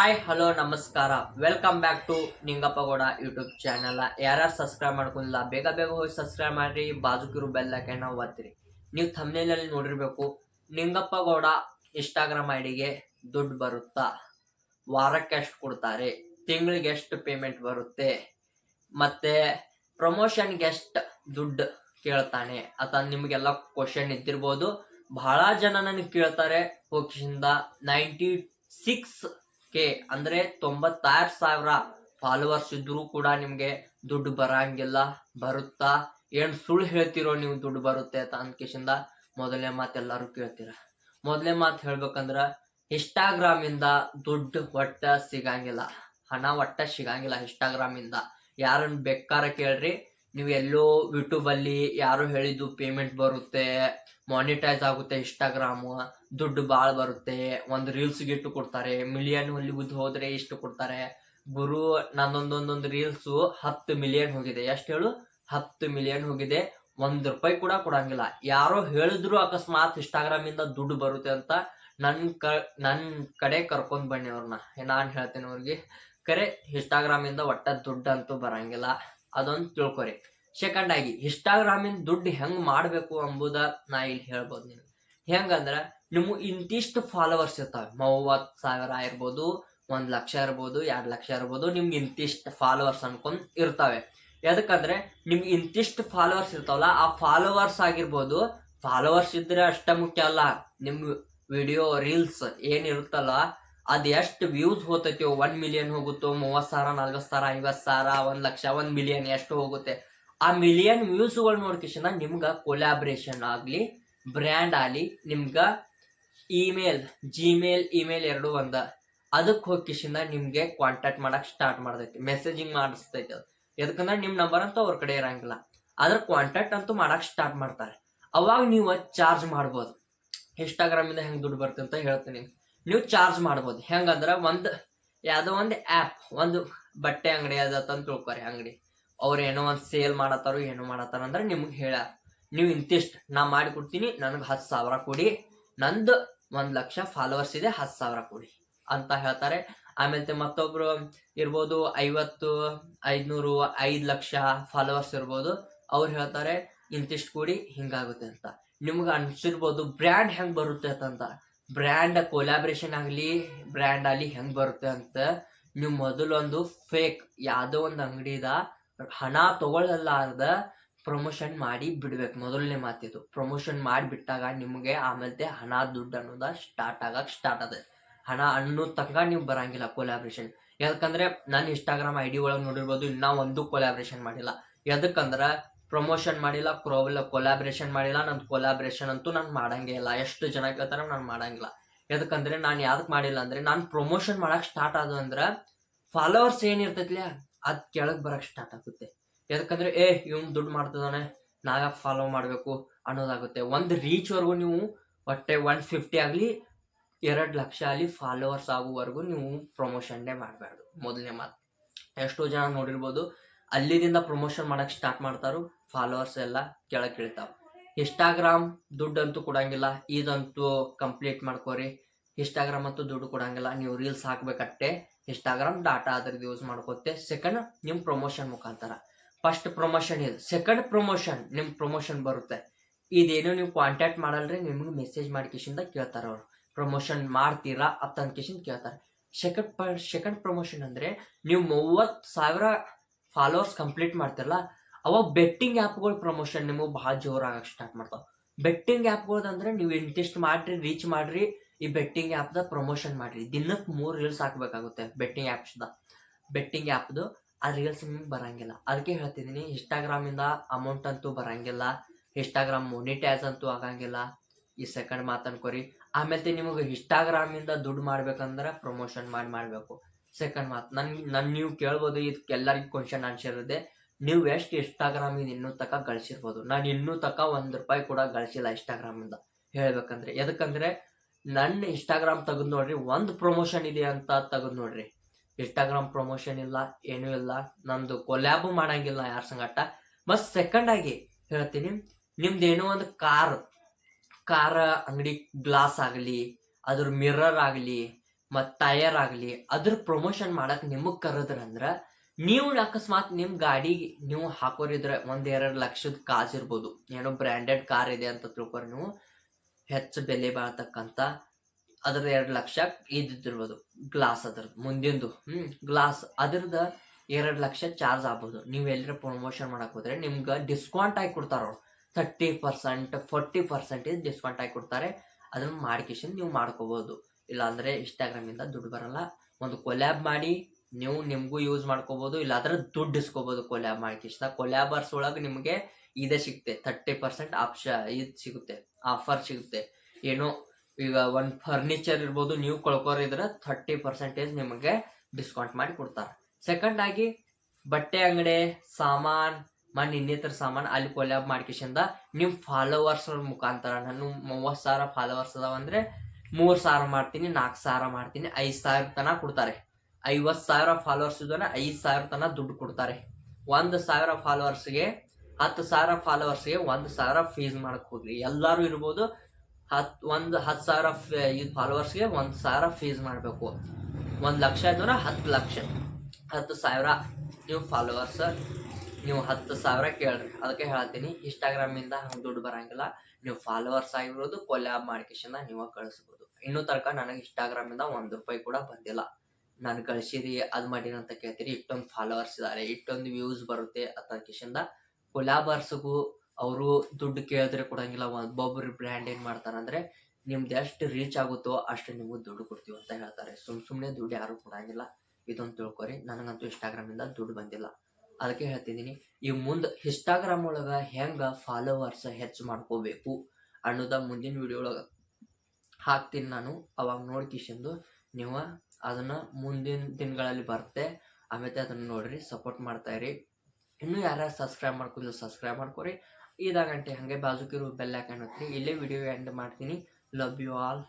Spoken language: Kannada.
ಹಾಯ್ ಹಲೋ ನಮಸ್ಕಾರ. Welcome back to Ningappagowda YouTube channel ಯಾರ್ಯಾರು ಸಬ್ಸ್ಕ್ರೈಬ್ ಮಾಡ್ಕೊಂಡಿಲ್ಲ, ಬೇಗ ಬೇಗ ಹೋಗಿ ಸಬ್ಸ್ಕ್ರೈಬ್ ಮಾಡಿರಿ, ಬಾಜುಕಿರು ಬೆಲ್ ನಾವು ಒತ್ತಿರಿ. ನೀವು ಥಂಬ್ನೇಲಲ್ಲಿ ನೋಡಿರ್ಬೇಕು, ನಿಂಗಪ್ಪಗೌಡ ಇನ್ಸ್ಟಾಗ್ರಾಮ್ ಐಡಿಗೆ ದುಡ್ಡು ಬರುತ್ತಾ? ವಾರಕ್ಕೆ ಎಷ್ಟು ಕೊಡ್ತಾರೆ, ತಿಂಗಳಿಗೆ ಎಷ್ಟು ಪೇಮೆಂಟ್ ಬರುತ್ತೆ. ಮತ್ತೆ ಪ್ರಮೋಷನ್ಗೆ ಎಷ್ಟು ದುಡ್ಡು ಕೇಳ್ತಾನೆ. ಅಥವಾ ನಿಮಗೆಲ್ಲ ಕ್ವಶನ್ ಇದ್ದಿರ್ಬೋದು. ಬಹಳ ಜನ ನನಗೆ ಕೇಳ್ತಾರೆ ಹೋಗಿಂದ ನೈಂಟಿ ಸಿಕ್ಸ್ ಕೆ ಅಂದ್ರೆ ತೊಂಬತ್ತಾರು ಸಾವಿರ ಫಾಲೋವರ್ಸ್ ಇದ್ರು ಕೂಡ ನಿಮ್ಗೆ ದುಡ್ಡು ಬರಂಗಿಲ್ಲ, ಬರುತ್ತಾ? ಏನ್ ಸುಳ್ಳು ಹೇಳ್ತಿರೋ ನೀವು ದುಡ್ಡು ಬರುತ್ತೆ ಅಂತ ಅಂದ್ಕೇಶಿಂದ ಮೊದಲನೇ ಮಾತು ಎಲ್ಲರೂ ಕೇಳ್ತೀರ. ಮೊದಲನೇ ಮಾತು ಹೇಳ್ಬೇಕಂದ್ರ ಇನ್ಸ್ಟಾಗ್ರಾಮ್ ಇಂದ ದುಡ್ಡು ಒಟ್ಟ ಸಿಗಂಗಿಲ್ಲ. ಹಣ ಒಟ್ಟ ಸಿಗಂಗಿಲ್ಲ ಇನ್ಸ್ಟಾಗ್ರಾಮ್ ಇಂದ. ಯಾರನ್ನ ಬೇಕಾರ ಕೇಳ್ರಿ. ನೀವು ಎಲ್ಲೋ ಯೂಟ್ಯೂಬ್ ಅಲ್ಲಿ ಯಾರು ಹೇಳಿದ್ದು ಪೇಮೆಂಟ್ ಬರುತ್ತೆ. ಮಾನಿಟೈಸ್ ಆಗುತ್ತೆ ಇನ್ಸ್ಟಾಗ್ರಾಮ್ ದುಡ್ಡು ಭಾಳ ಬರುತ್ತೆ, ಒಂದು ರೀಲ್ಸ್ ಇಟ್ಟು ಕೊಡ್ತಾರೆ ಮಿಲಿಯನ್ ಹೊಲಿವುದ್ ಹೋದ್ರೆ ಇಷ್ಟು ಕೊಡ್ತಾರೆ. ಗುರು, ನನ್ನೊಂದೊಂದೊಂದು ರೀಲ್ಸು ಹತ್ತು ಮಿಲಿಯನ್ ಹೋಗಿದೆ. ಎಷ್ಟು ಹೇಳು? ಹತ್ತು ಮಿಲಿಯನ್ ಹೋಗಿದೆ. ಒಂದ್ ರೂಪಾಯಿ ಕೂಡ ಕೊಡಂಗಿಲ್ಲ. ಯಾರೋ ಹೇಳಿದ್ರು ಅಕಸ್ಮಾತ್ ಇನ್ಸ್ಟಾಗ್ರಾಮ್ ಇಂದ ದುಡ್ಡು ಬರುತ್ತೆ ಅಂತ ನನ್ ಕ, ನನ್ ಕಡೆ ಕರ್ಕೊಂಡ್ ಬನ್ನಿ ಅವ್ರನ್ನ ನಾನ್ ಹೇಳ್ತೇನೆ ಅವ್ರಿಗೆ, ಕರೆ ಇನ್ಸ್ಟಾಗ್ರಾಮ್ ಇಂದ ಒಟ್ಟ ದುಡ್ಡು ಅಂತೂ ಬರಂಗಿಲ್ಲ. ಅದೊಂದು ತಿಳ್ಕೊರಿ. ಸೆಕೆಂಡ್ ಆಗಿ ಇನ್ಸ್ಟಾಗ್ರಾಮ್ ಇಂದ ದುಡ್ಡು ಹೆಂಗ್ ಮಾಡಬೇಕು ಅಂಬುದ ನಾ ಇಲ್ಲಿ ಹೇಳ್ಬೋದು ನಿಮ್ಗೆ. ಹೆಂಗಂದ್ರ ನಿಮ್ಮ ಇಂತಿಷ್ಟು ಫಾಲೋವರ್ಸ್ ಇರ್ತಾವೆ. ಮೂವತ್ ಸಾವಿರ ಇರ್ಬೋದು, ಒಂದ್ ಲಕ್ಷ ಇರ್ಬೋದು, ಎರಡ್ ಲಕ್ಷ ಇರ್ಬೋದು, ನಿಮ್ಗೆ ಇಂತಿಷ್ಟು ಫಾಲೋವರ್ಸ್ ಅನ್ಕೊಂಡ್ ಇರ್ತಾವೆ. ಯಾಕಂದ್ರೆ ನಿಮ್ಗೆ ಇಂತಿಷ್ಟು ಫಾಲೋವರ್ಸ್ ಇರ್ತಾವಲ್ಲ, ಆ ಫಾಲೋವರ್ಸ್ ಆಗಿರ್ಬೋದು ಫಾಲೋವರ್ಸ್ ಇದ್ರೆ ಅಷ್ಟ ಮುಖ್ಯ ಅಲ್ಲ. ನಿಮ್ಮ ವಿಡಿಯೋ ರೀಲ್ಸ್ ಏನಿರುತ್ತಲ್ಲ ಅದು ಎಷ್ಟು ವ್ಯೂಸ್ ಹೋಗ್ತೈತಿ ಒನ್ ಮಿಲಿಯನ್ ಹೋಗುತ್ತೋ ಮೂವತ್ ಸಾವಿರ ನಲ್ವತ್ ಸಾವಿರ ಐವತ್ ಸಾವಿರ, ಒಂದ್ ಲಕ್ಷ, ಒಂದ್ ಮಿಲಿಯನ್ ಎಷ್ಟು ಹೋಗುತ್ತೆ. ಆ ಮಿಲಿಯನ್ ವ್ಯೂಸ್ಗಳು ನೋಡ್ಕೇಶನ ನಿಮ್ಗೆ ಕೊಲಾಬ್ರೇಷನ್ ಆಗಲಿ ಬ್ರ್ಯಾಂಡ್ ಆಗಲಿ, ನಿಮ್ಗೆ ಇಮೇಲ್ ಜಿಮೇಲ್ ಇಮೇಲ್ ಎರಡು ಒಂದ. ಅದಕ್ಕೆ ಹೋಗಿಸಿಂದ ನಿಮ್ಗೆ ಕಾಂಟ್ಯಾಕ್ಟ್ ಮಾಡಕ್ ಸ್ಟಾರ್ಟ್ ಮಾಡ್ತೈತಿ. ಮೆಸೇಜಿಂಗ್ ಮಾಡಿಸ್ತೈತಿ ಅದು. ಎದಕ್ಕಂದ್ರೆ ನಿಮ್ಮ ನಂಬರ್ ಅಂತೂ ಅವ್ರ ಕಡೆ ಇರಂಗಿಲ್ಲ. ಅದ್ರ ಕಾಂಟ್ಯಾಕ್ಟ್ ಅಂತೂ ಮಾಡಕ್ ಸ್ಟಾರ್ಟ್ ಮಾಡ್ತಾರೆ. ಅವಾಗ ನೀವು ಚಾರ್ಜ್ ಮಾಡ್ಬೋದು. ಇನ್ಸ್ಟಾಗ್ರಾಮ್ ಇಂದ ಹೆಂಗ್ ದುಡ್ಡು ಬರುತ್ತೆ ಅಂತ ಹೇಳ್ತೀನಿ. ನೀವು ಚಾರ್ಜ್ ಮಾಡ್ಬೋದು. ಹೆಂಗಂದ್ರೆ ಒಂದು ಯಾವುದೋ ಒಂದು ಆ್ಯಪ್ ಒಂದು ಬಟ್ಟೆ ಅಂಗಡಿ ಅದ ಅಂತ ತಿಳ್ಕೊರಿ ಅಂಗಡಿ. ಅವ್ರು ಏನೋ ಒಂದು ಸೇಲ್ ಮಾಡತ್ತಾರೋ ಏನೋ ಮಾಡತ್ತಾರ ಅಂದ್ರೆ ನಿಮ್ಗೆ ಹೇಳ. ನೀವು ಇಂತಿಷ್ಟ್, ನಾ ಮಾಡಿ ಕೊಡ್ತೀನಿ, ನನಗೆ ಹತ್ತು ಸಾವಿರ ಕೊಡಿ. ನಂದು ಒಂದ್ ಲಕ್ಷ ಫಾಲೋವರ್ಸ್ ಇದೆ, ಹತ್ತು ಸಾವಿರ ಕೊಡಿ ಅಂತ ಹೇಳ್ತಾರೆ. ಆಮೇಲೆ ಮತ್ತೊಬ್ರು ಇರ್ಬೋದು ಐವತ್ತು, ಐದ್ನೂರು, ಐದ್ ಲಕ್ಷ ಫಾಲೋವರ್ಸ್ ಇರ್ಬೋದು, ಅವ್ರು ಹೇಳ್ತಾರೆ, ಇಂತಿಷ್ಟು ಕೂಡಿ, ಹಿಂಗಾಗುತ್ತೆ ಅಂತ. ನಿಮ್ಗೆ ಅನ್ಸಿರ್ಬೋದು ಬ್ರ್ಯಾಂಡ್ ಹೆಂಗ್ ಬರುತ್ತೆ ಅಂತ ಬ್ರ್ಯಾಂಡ್ ಕೊಲಾಬ್ರೇಷನ್ ಆಗಲಿ ಬ್ರ್ಯಾಂಡ್ ಆಗಲಿ ಹೆಂಗ್ ಬರುತ್ತೆ ಅಂತ. ನೀವು ಮೊದಲೊಂದು ಫೇಕ್ ಯಾವುದೋ ಒಂದು ಅಂಗಡಿದ ಹಣ ತಗೊಳ್ಳಲಾರ್ದ ಪ್ರಮೋಷನ್ ಮಾಡಿ ಬಿಡ್ಬೇಕು. ಮೊದಲನೇ ಮಾತಿದು. ಪ್ರಮೋಷನ್ ಮಾಡಿ ಬಿಟ್ಟಾಗ ನಿಮಗೆ ಆಮೇಲೆ ಹಣ ದುಡ್ಡು ಅನ್ನೋದ ಸ್ಟಾರ್ಟ್ ಆಗಕ್ಕೆ ಸ್ಟಾರ್ಟ್ ಅದ ಹಣ ಅನ್ನೋ ತನಕ ನೀವು ಬರಂಗಿಲ್ಲ ಕೊಲಾಬ್ರೇಷನ್ ಯಾಕಂದ್ರೆ ನನ್ನ ಇನ್ಸ್ಟಾಗ್ರಾಮ್ ಐ ಡಿ ಒಳಗೆ ನೋಡಿರ್ಬೋದು, ಇನ್ನ ಒಂದು ಕೊಲಾಬ್ರೇಷನ್ ಮಾಡಿಲ್ಲ. ಯಾಕಂದ್ರ ಪ್ರಮೋಷನ್ ಮಾಡಿಲ್ಲ ಕ್ರೋವಿಲ್ಲ ಕೊಲಾಬ್ರೇಷನ್ ಮಾಡಿಲ್ಲ ನನ್ನ ಕೊಲಾಬ್ರೇಷನ್ ಅಂತೂ ನಾನು ಮಾಡಂಗೇ ಇಲ್ಲ. ಎಷ್ಟು ಜನ ಕೇಳ್ತಾರ ನಾನು ಮಾಡಂಗಿಲ್ಲ. ಯಾಕಂದ್ರೆ ನಾನು ಯಾವ್ದಕ್ಕೆ ಮಾಡಿಲ್ಲ ಅಂದ್ರೆ ನಾನು ಪ್ರಮೋಷನ್ ಮಾಡಕ್ ಸ್ಟಾರ್ಟ್ ಆದ ಅಂದ್ರ ಫಾಲೋವರ್ಸ್ ಏನಿರ್ತೈತ್ಲ ಅದ್ ಕೆಳಗೆ ಬರಕ್ ಸ್ಟಾರ್ಟ್ ಆಗುತ್ತೆ. ಯಾಕಂದ್ರೆ, ಏ, ಇವ್ನು ದುಡ್ಡು ಮಾಡ್ತಿದ್ದಾನೆ ನಾವ್ಯಾಕೆ ಫಾಲೋ ಮಾಡಬೇಕು ಅನ್ನೋದಾಗುತ್ತೆ. ಒಂದು ರೀಚ್ವರೆಗೂ ನೀವು ಒಟ್ಟೆ ಒನ್ ಫಿಫ್ಟಿ ಆಗಲಿ, ಎರಡು ಲಕ್ಷ ಆಗಲಿ ಫಾಲೋವರ್ಸ್ ಆಗುವವರೆಗೂ ನೀವು ಪ್ರಮೋಷನ್ನೇ ಮಾಡಬಾರ್ದು. ಮೊದಲನೇ ಮಾತು. ಎಷ್ಟೋ ಜನ ನೋಡಿರ್ಬೋದು ಅಲ್ಲಿದಿಂದ ಪ್ರಮೋಷನ್ ಮಾಡಕ್ ಸ್ಟಾರ್ಟ್ ಮಾಡ್ತಾರೋ ಫಾಲೋವರ್ಸ್ ಎಲ್ಲ ಕೆಳಗೆ ಇಳಿತಾವ. ಇನ್ಸ್ಟಾಗ್ರಾಮ್ ದುಡ್ಡಂತೂ ಕೊಡಂಗಿಲ್ಲ, ಇದಂತೂ ಕಂಪ್ಲೀಟ್ ಮಾಡ್ಕೋರಿ. ಇನ್ಸ್ಟಾಗ್ರಾಮ್ ಅಂತೂ ದುಡ್ಡು ಕೊಡಂಗಿಲ್ಲ, ನೀವು ರೀಲ್ಸ್ ಹಾಕ್ಬೇಕಟ್ಟೆ ಇನ್ಸ್ಟಾಗ್ರಾಮ್ ಡಾಟಾ ಅದ್ರದ್ದು ಯೂಸ್ ಮಾಡ್ಕೋತೆ ಸೆಕೆಂಡ್ ನಿಮ್ಮ ಪ್ರಮೋಷನ್ ಮುಖಾಂತರ. ಫಸ್ಟ್ ಪ್ರಮೋಷನ್ ಇದು. ಸೆಕೆಂಡ್ ಪ್ರಮೋಷನ್ ನಿಮ್ಮ ಪ್ರಮೋಷನ್ ಬರುತ್ತೆ. ಇದೇನು ನೀವು ಕಾಂಟ್ಯಾಕ್ಟ್ ಮಾಡಲ್ರಿ, ನಿಮ್ಗೆ ಮೆಸೇಜ್ ಮಾಡಿ ಕೇಳ್ತಾರೆ ಅವರು. ಪ್ರಮೋಷನ್ ಮಾಡ್ತೀರಾ ಅಂತ ಕಿಶಿಂದ ಕೇಳ್ತಾರೆ. ಸೆಕೆಂಡ್ ಸೆಕೆಂಡ್ ಪ್ರಮೋಷನ್ ಅಂದ್ರೆ ನೀವು ಮೂವತ್ ಸಾವಿರ ಫಾಲೋವರ್ಸ್ ಕಂಪ್ಲೀಟ್ ಮಾಡ್ತಿರಲ್ಲ, ಅವಾಗ ಬೆಟ್ಟಿಂಗ್ ಆ್ಯಪ್ಗಳು ಪ್ರಮೋಷನ್ ನಿಮಗೆ ಭಾಳ ಜೋರಾಗಕ್ಕೆ ಸ್ಟಾರ್ಟ್ ಮಾಡ್ತಾವೆ. ಬೆಟ್ಟಿಂಗ್ ಆ್ಯಪ್ಗಳ್ ಅಂದ್ರೆ ನೀವು ಇಂತಿಷ್ಟು ಮಾಡಿರಿ ರೀಚ್ ಮಾಡ್ರಿ ಈ ಬೆಟ್ಟಿಂಗ್ ಆ್ಯಪ್ದ ಪ್ರಮೋಷನ್ ಮಾಡ್ರಿ. ದಿನಕ್ಕೆ ಮೂರು ರೀಲ್ಸ್ ಹಾಕಬೇಕಾಗುತ್ತೆ ಬೆಟ್ಟಿಂಗ್ ಆ್ಯಪ್ಸ್ದ ಬೆಟ್ಟಿಂಗ್ ಆ್ಯಪ್ದು ಆ ರೀಲ್ಸ್ ನಿಮ್ಗೆ ಬರಂಗಿಲ್ಲ. ಅದಕ್ಕೆ ಹೇಳ್ತಿದ್ದೀನಿ ಇನ್ಸ್ಟಾಗ್ರಾಮಿಂದ ಅಮೌಂಟ್ ಅಂತೂ ಬರಂಗಿಲ್ಲ. ಇನ್ಸ್ಟಾಗ್ರಾಮ್ ಮೊನಿಟೈಸ್ ಅಂತೂ ಆಗಂಗಿಲ್ಲ. ಈ ಸೆಕೆಂಡ್ ಮಾತು ಅನ್ಕೋರಿ. ಆಮೇಲೆ ನಿಮಗೆ ಇನ್ಸ್ಟಾಗ್ರಾಮಿಂದ ದುಡ್ಡು ಮಾಡ್ಬೇಕಂದ್ರೆ ಪ್ರಮೋಷನ್ ಮಾಡಿ ಮಾಡಬೇಕು. ಸೆಕೆಂಡ್ ಮಾತು, ನನ್ ನನ್ನ ನೀವು ಕೇಳ್ಬೋದು ಇದಕ್ಕೆ ಎಲ್ಲರಿಗೂ ಕ್ವಶನ್ ಆನ್ಸರ್ ಇದೆ. ನೀವು ಎಷ್ಟು ಇನ್ಸ್ಟಾಗ್ರಾಮಿಂದ ಇನ್ನೂ ತಕ ಗಳಿಸಿರ್ಬೋದು. ನಾನು ಇನ್ನೂ ತಕ ಒಂದು ರೂಪಾಯಿ ಕೂಡ ಗಳಿಸಿಲ್ಲ ಇನ್ಸ್ಟಾಗ್ರಾಮಿಂದ ಹೇಳ್ಬೇಕಂದ್ರೆ ಎದಕ್ಕಂದ್ರೆ ನನ್ನ ಇನ್ಸ್ಟಾಗ್ರಾಮ್ ತೆಗೆದು ನೋಡ್ರಿ, ಒಂದು ಪ್ರಮೋಷನ್ ಇದೆ ಅಂತ ತೆಗೆದು ನೋಡ್ರಿ. ಇನ್ಸ್ಟಾಗ್ರಾಮ್ ಪ್ರಮೋಷನ್ ಇಲ್ಲ, ಏನೂ ಇಲ್ಲ, ನಂದು ಕೊಲ್ಯಾಬು ಮಾಡಂಗಿಲ್ಲ ಯಾರ ಸಂಗಟ. ಮತ್ ಸೆಕೆಂಡ್ ಆಗಿ ಹೇಳ್ತೀನಿ ನಿಮ್ದು ಏನೋ ಒಂದು ಕಾರ್ ಕಾರ್ ಅಂಗಡಿ ಗ್ಲಾಸ್ ಆಗಲಿ, ಅದ್ರ ಮಿರರ್ ಆಗಲಿ ಮತ್ ಟೈರ್ ಆಗ್ಲಿ, ಅದ್ರ ಪ್ರಮೋಷನ್ ಮಾಡಕ್ ನಿಮಗ್ ಕರೆದ್ರಂದ್ರ ನೀವು ಅಕಸ್ಮಾತ್ ನಿಮ್ ಗಾಡಿ ನೀವು ಹಾಕೋರಿದ್ರೆ ಒಂದ್ ಎರಡು ಲಕ್ಷದ ಕಾಸ್ ಇರ್ಬೋದು. ಏನೋ ಬ್ರ್ಯಾಂಡೆಡ್ ಕಾರ್ ಇದೆ ಅಂತ ತಿಳ್ಕೊರಿ ನೀವು. ಹೆಚ್ಚು ಬೆಲೆ ಬಾಳ್ತಕ್ಕಂಥ ಅದ್ರ ಎರಡು ಲಕ್ಷ ಇದ್ದಿರ್ಬೋದು ಗ್ಲಾಸ್ ಅದ್ರದ್ದು ಮುಂದಿಂದು. ಹ್ಞೂ ಗ್ಲಾಸ್ ಅದ್ರದ ಎರಡು ಲಕ್ಷ ಚಾರ್ಜ್ ಆಗ್ಬೋದು. ನೀವು ಎಲ್ಲರ ಪ್ರಮೋಷನ್ ಮಾಡಕ್ ಹೋದ್ರೆ ನಿಮ್ಗೆ ಡಿಸ್ಕೌಂಟ್ ಆಗಿ ಕೊಡ್ತಾರ ಅವ್ರು. Thirty percent forty percentage discount ಆಗಿ ಕೊಡ್ತಾರೆ. ಅದನ್ನ ಮಾಡ್ಕೇಶನ್ ನೀವು ಮಾಡ್ಕೋಬಹುದು ಇಲ್ಲಾಂದ್ರೆ ಇನ್ಸ್ಟಾಗ್ರಾಮ್ ಇಂದ ದುಡ್ಡು ಬರಲ್ಲ. ಒಂದು ಕೊಲ್ಯಾಬ್ ಮಾಡಿ ನೀವು ನಿಮಗೂ ಯೂಸ್ ಮಾಡ್ಕೋಬಹುದು ಇಲ್ಲಾಂದ್ರೆ ದುಡ್ಡು ಇಸ್ಕೋಬಹುದು ಕೊಲ್ಯಾಬ್ ಮಾಡ್ಕೇಶನ್. ಕೊಲ್ಯಾಬರ್ಸ್ ಒಳಗೆ ನಿಮಗೆ ಇದೇ ಸಿಗುತ್ತೆ. ತರ್ಟಿ ಪರ್ಸೆಂಟ್ ಆಪ್ಷ ಇದು ಸಿಗುತ್ತೆ. ಆಫರ್ ಸಿಗುತ್ತೆ. ಏನೋ ಈಗ ಒಂದು ಫರ್ನಿಚರ್ ಇರ್ಬೋದು, ನೀವು ಕೊಳ್ಕೋರಿದ್ರೆ ಥರ್ಟಿ ಪರ್ಸೆಂಟೇಜ್ ನಿಮಗೆ ಡಿಸ್ಕೌಂಟ್ ಮಾಡಿ ಕೊಡ್ತಾರೆ. ಸೆಕೆಂಡ್ ಆಗಿ ಬಟ್ಟೆ ಅಂಗಡಿ, ಸಾಮಾನ್, ಮನ್ ಇನ್ನಿತರ ಸಾಮಾನ್ ಅಲ್ಲಿ ಕೊಲ್ಯಾಬ್ ಮಾಡ್ಕೇಶಿಂದ ನಿಮ್ ಫಾಲೋವರ್ಸ್ ಮುಖಾಂತರ, ನಾನು ಮೂವತ್ ಸಾವಿರ ಫಾಲೋವರ್ಸ್ ಅದಾವ ಅಂದ್ರೆ ಮೂರ್ ಸಾವಿರ ಮಾಡ್ತೀನಿ, ನಾಲ್ಕು ಸಾವಿರ ಮಾಡ್ತೀನಿ, ಐದು ಸಾವಿರ ತನ ಕೊಡ್ತಾರೆ. ಐವತ್ತು ಸಾವಿರ ಫಾಲೋವರ್ಸ್ ಇದ್ದಾನೆ ಐದು ಸಾವಿರ ತನ ದುಡ್ಡು ಕೊಡ್ತಾರೆ. ಒಂದು ಸಾವಿರ ಫಾಲೋವರ್ಸ್ಗೆ ಹತ್ತು ಸಾವಿರ ಫಾಲೋವರ್ಸ್ಗೆ ಒಂದು ಸಾವಿರ ಫೀಸ್ ಮಾಡಕ್ ಹೋಗ್ಲಿ ಎಲ್ಲರೂ ಇರ್ಬೋದು, ಹತ್, ಒಂದು ಹತ್ತು ಸಾವಿರ ಇದು ಫಾಲೋವರ್ಸ್ಗೆ ಒಂದು ಸಾವಿರ ಫೀಸ್ ಮಾಡಬೇಕು. ಒಂದು ಲಕ್ಷ ಇದ್ರೆ ಹತ್ತು ಲಕ್ಷ. ಹತ್ತು ಸಾವಿರ ನೀವು ಫಾಲೋವರ್ಸ್ ನೀವು ಹತ್ತು ಸಾವಿರ ಕೇಳ್ರಿ. ಅದಕ್ಕೆ ಹೇಳ್ತೀನಿ ಇನ್ಸ್ಟಾಗ್ರಾಮಿಂದ ಹಂಗೆ ದುಡ್ಡು ಬರಂಗಿಲ್ಲ. ನೀವು ಫಾಲೋವರ್ಸ್ ಆಗಿರೋದು ಕೊಲ್ಯಾಬ್ ಮಾಡ್ಕೇಶಿಂದ ನೀವು ಕಳಿಸ್ಬೋದು. ಇನ್ನೂ ತನಕ ನನಗೆ ಇನ್ಸ್ಟಾಗ್ರಾಮಿಂದ ಒಂದು ರೂಪಾಯಿ ಕೂಡ ಬಂದಿಲ್ಲ. ನಾನು ಕಳಿಸಿರಿ ಅದು ಮಾಡಿರಿ ಅಂತ ಕೇಳ್ತೀರಿ, ಇಷ್ಟೊಂದು ಫಾಲೋವರ್ಸ್ ಇದ್ದಾರೆ ಇಷ್ಟೊಂದು ವ್ಯೂಸ್ ಬರುತ್ತೆ ಅಂತ ಕಿಶಿಂದ ಕೊಲ್ಯಾಬರ್ಸ್ಗೂ ಅವರು ದುಡ್ಡು ಕೇಳಿದ್ರೆ ಕೊಡಂಗಿಲ್ಲ, ಒಬ್ಬೊಬ್ರು ಬ್ರ್ಯಾಂಡ್ ಏನು ಮಾಡ್ತಾರಂದ್ರೆ ನಿಮ್ದು ಎಷ್ಟು ರೀಚ್ ಆಗುತ್ತೋ ಅಷ್ಟು ನಿಮ್ಗೆ ದುಡ್ಡು ಕೊಡ್ತೀವಿ ಅಂತ ಹೇಳ್ತಾರೆ. ಸುಮ್ ಸುಮ್ಮನೆ ದುಡ್ಡು ಯಾರು ಕೊಡಂಗಿಲ್ಲ. ಇದೊಂದು ತಿಳ್ಕೊರಿ. ನನಗಂತೂ ಇನ್ಸ್ಟಾಗ್ರಾಮಿಂದ ದುಡ್ಡು ಬಂದಿಲ್ಲ. ಅದಕ್ಕೆ ಹೇಳ್ತಿದ್ದೀನಿ, ಈ ಮುಂದೆ ಇನ್ಸ್ಟಾಗ್ರಾಮ್ ಒಳಗೆ ಹೆಂಗೆ ಫಾಲೋವರ್ಸ್ ಹೆಚ್ಚು ಮಾಡ್ಕೋಬೇಕು ಅನ್ನೋದ ಮುಂದಿನ ವಿಡಿಯೋ ಒಳಗೆ ಹಾಕ್ತೀನಿ ನಾನು. ಅವಾಗ ನೋಡ್ಕಿಶಂದು ನೀವು ಅದನ್ನ ಮುಂದಿನ ದಿನಗಳಲ್ಲಿ ಬರುತ್ತೆ ಆಮೇಲೆ ಅದನ್ನ ನೋಡ್ರಿ ಸಪೋರ್ಟ್ ಮಾಡ್ತಾ ಇರಿ. ಇನ್ನೂ ಯಾರ್ಯಾರು ಸಬ್ಸ್ಕ್ರೈಬ್ ಮಾಡ್ಕೋದಿಲ್ಲ ಸಬ್ಸ್ಕ್ರೈಬ್ ಮಾಡ್ಕೊರಿ. ಇದಾಗಂಟೆ ಹಾಗೆ ಬಾಜುಕಿರೋ ಬೆಲ್ ಹಾಕೊಂಡು ಇಲ್ಲೇ ವಿಡಿಯೋ ಎಂಡ್ ಮಾಡ್ತೀನಿ. Love you all